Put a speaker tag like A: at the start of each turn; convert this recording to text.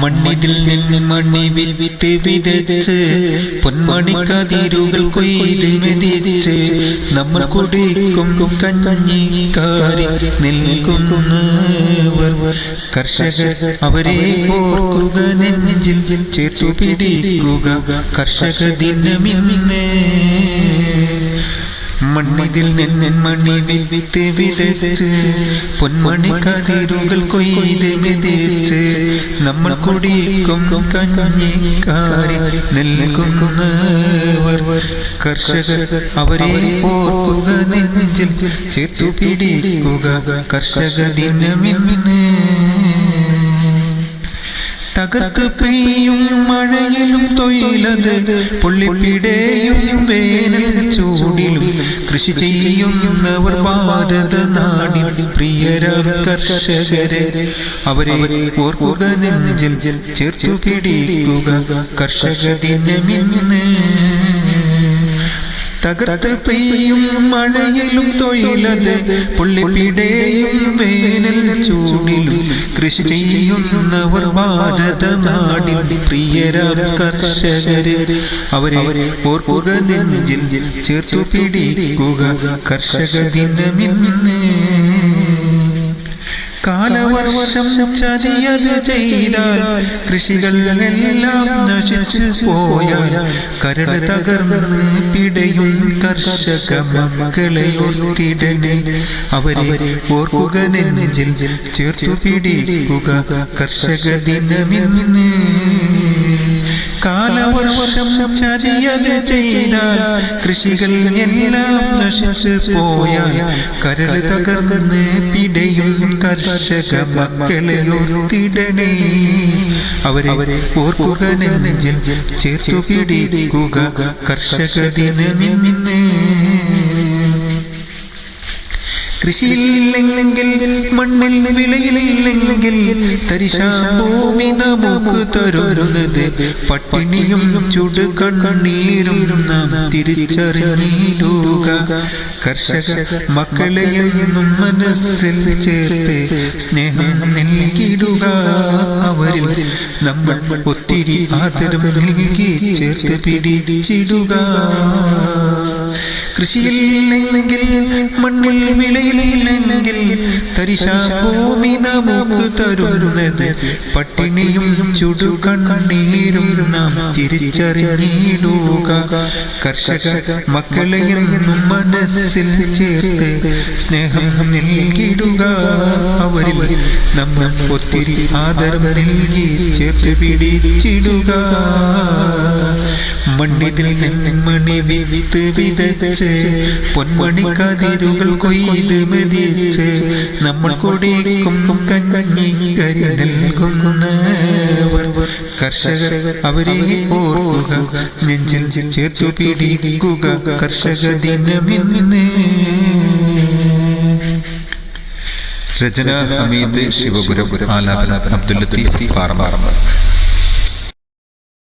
A: മണ്ണിതിൽ നിന്ന് മണ്ണി വിത്ത് വിതച്ച് പൊന്മണി കതിരുകൾ കൊയ്ത് മെതിച്ച് നമ്മൾ കുടിക്കും കഞ്ഞി കാരി നിൽക്കുന്നവർ കർഷകർ അവരെ ഓർക്കുക നെഞ്ചിൽ ചേർത്തു പിടിക്കുക. കർഷക ദിനമിന്നേ മണ്ണിതിൽ നിന്നൻ മണി വിത്ത് വിതച്ച് പൊന്മണി കതിരുകൾ കൊയ്ത് വിതച്ച് നമ്മൾ കുടിക്കും കഞ്ഞിക്കാരി നിൽക്കുന്നവർ കർഷകർ അവരെ ഓർക്കുക നെഞ്ചിൽ ചേർത്തു പിടിക്കുക കർഷക ദിനമിന്ന്. തകർത്ത് പെയ്യും മഴയിലും തൊയിലത് പുള്ളിപ്പിടേയും വേനൽ ചൂടിലും കൃഷി ചെയ്യുന്നവർ ഭാരത നാടി പ്രിയരാം കർഷകരെ. അവരെ ഓർക്കുക നെഞ്ചിൽ ചേർത്തു പിടിക്കുക കർഷക ദിനമിന്ന്. തകർത്ത് പെയ്യും മഴയിലും തൊഴിലത് പുള്ളിപ്പിടേയും വേനൽ ചൂടിലും കൃഷി ചെയ്യുന്നവർ ഭാരത നാടി പ്രിയരാം കർഷകര് അവരെ ഓർക്കുക നെഞ്ചിൽ ചേർത്തു പിടിക്കുക കർഷക ദിനമിന്ന്. കാലവർഷം ചതിയത് ചെയ്താൽ കൃഷികൾ എല്ലാം നശിച്ചു പോയാൽ കരട് തകർന്ന് പിടയും കർഷക മക്കളെ ഓർത്തിടണേ അവരെ ഓർക്കുക നെഞ്ചിൽ ചേർത്തു പിടിക്കുക കർഷക ദിനമിന്ന്. കാലവർഷം ചതിയത് ചെയ്താൽ കൃഷികൾ എല്ലാം നശിച്ചു പോയാൽ കരൾ തകർന്ന് പിടയും കർഷക മക്കളെ ഓർത്തിടണേ അവരെ ഓർക്കുക നെഞ്ചിൽ ചേർത്തു പിടിക്കുക കർഷക ദിനമിന്ന് കൃഷിയില്ലെങ്കിൽ മണ്ണിൽ വിളയിലില്ലെങ്കിൽ തരിശാഭൂമി നമുക്ക് തരുന്നത് പട്ടിണിയും ചുടു കണ്ണീരും നാം തിരിച്ചറിഞ്ഞിടുക. കർഷക മക്കളെയൊന്നും മനസ്സിൽ ചേർത്ത് സ്നേഹം നൽകിയിടുക അവരിൽ നമ്മൾ ഒത്തിരി ആദരം നൽകി ചേർത്ത് പിടിച്ചിടുക. കൃഷിയില്ലെങ്കിൽ മണ്ണിൽ വിളയില്ലെങ്കിൽ തരിശാ ഭൂമി നമുക്ക് തരുന്നത് പട്ടിണിയും ചുടുകണ്ണീരും നാം തിരിച്ചറിഞ്ഞിടുക. കർഷക മക്കളെ എന്നും മനസ്സിൽ ചേർത്ത് സ്നേഹം നൽകിയിടുക. അവരിൽ നമ്മൾ ഒത്തിരി ആദരം നൽകി ചേർത്ത് പിടിച്ചിടുക. മണ്ണിതിൽ മണി വിത്ത് വിതച്ച് പൊന്മണി കതിരുകൾ കൊയ്ത് മതിച്ച് നമ്മൾ കൊടിക്കും കഞ്ഞി കരി നൽകുന്നവർ കർഷകർ അവരെ ഓർക്കുക നെഞ്ചിൽ ചേർത്തു പിടിക്കുക കർഷക ദിനമിന്ന്.
B: രചന അമീത് ശിവപുരം ആലാപന അബ്ദുൽ ലത്തീഫ് പാറമാറ